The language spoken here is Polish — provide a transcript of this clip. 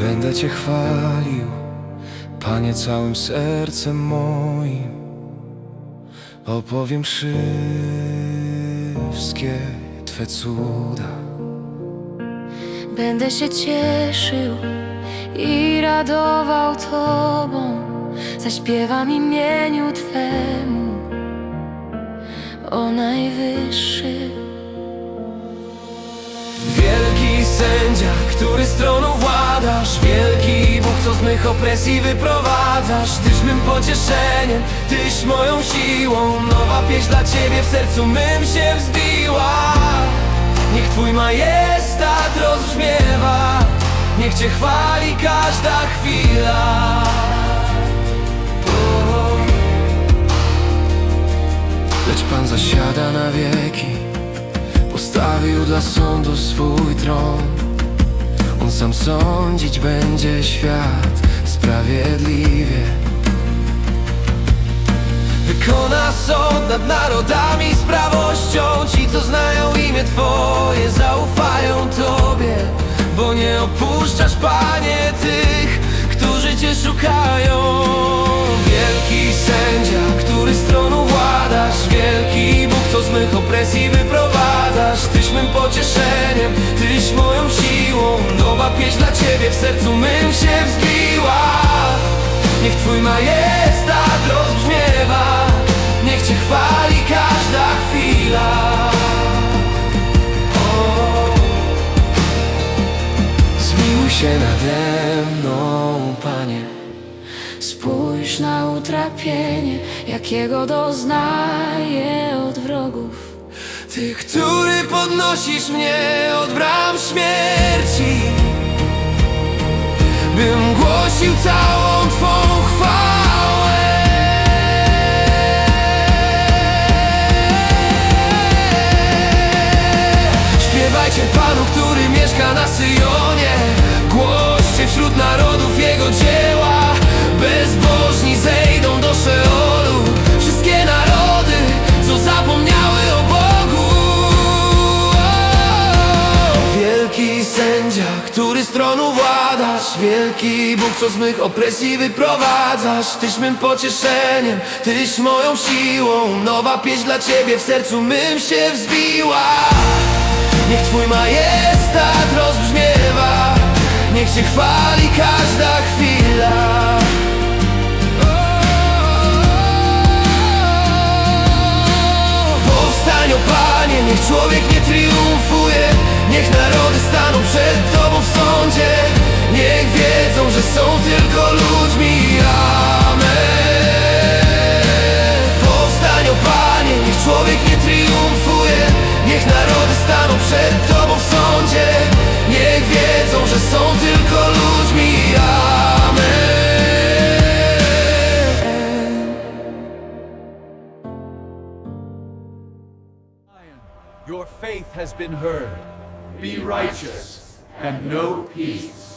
Będę Cię chwalił, Panie, całym sercem moim. Opowiem wszystkie Twe cuda. Będę się cieszył i radował Tobą, zaśpiewam imieniu Twemu, o Najwyższy. Wielki sędzia, który stroną Wielki Mych opresji wyprowadzasz. Tyś mym pocieszeniem, Tyś moją siłą. Nowa pieśń dla Ciebie w sercu mym się wzbiła. Niech Twój majestat rozbrzmiewa. Niech Cię chwali każda chwila. Lecz Pan zasiada na wieki. Postawił dla sądu swój tron. On sam sądzić będzie świat sprawiedliwie. Wykona sąd nad narodami z prawością Ci, co znają imię Twoje, zaufają Tobie Bo nie opuszczasz, Panie, tych, którzy Cię szukają. Wielki sędzia, który z tronu władasz. Wielki Bóg, co z mych opresji wyprowadzasz. Tyś mym pocieszeniem, Tyś moją siłą Nowa pieśń dla Ciebie w sercu mym się wzbiła Niech Twój majestat rozbrzmiewa Niech Cię chwali każda chwila O. Zmiłuj się nade mną, Panie Spójrz na utrapienie, jakiego doznaję od wrogów. Ty, który podnosisz mnie od bram śmierci Bym głosił całą Twą chwałę który z tronu władasz. Wielki Bóg, co z mych opresji wyprowadzasz. Tyś mym pocieszeniem, Tyś moją siłą. Nowa pieśń dla Ciebie w sercu mym się wzbiła. Niech Twój majestat rozbrzmiewa. Niech Cię chwali każda chwila. Powstań, o Panie, niech człowiek nie triumfuje. Niech narody tylko ludźmi Amen Powstań, o Panie, niech człowiek nie triumfuje Niech narody staną przed Tobą w sądzie Niech wiedzą, że są tylko ludźmi Amen Your faith has been heard. Be righteous and know peace.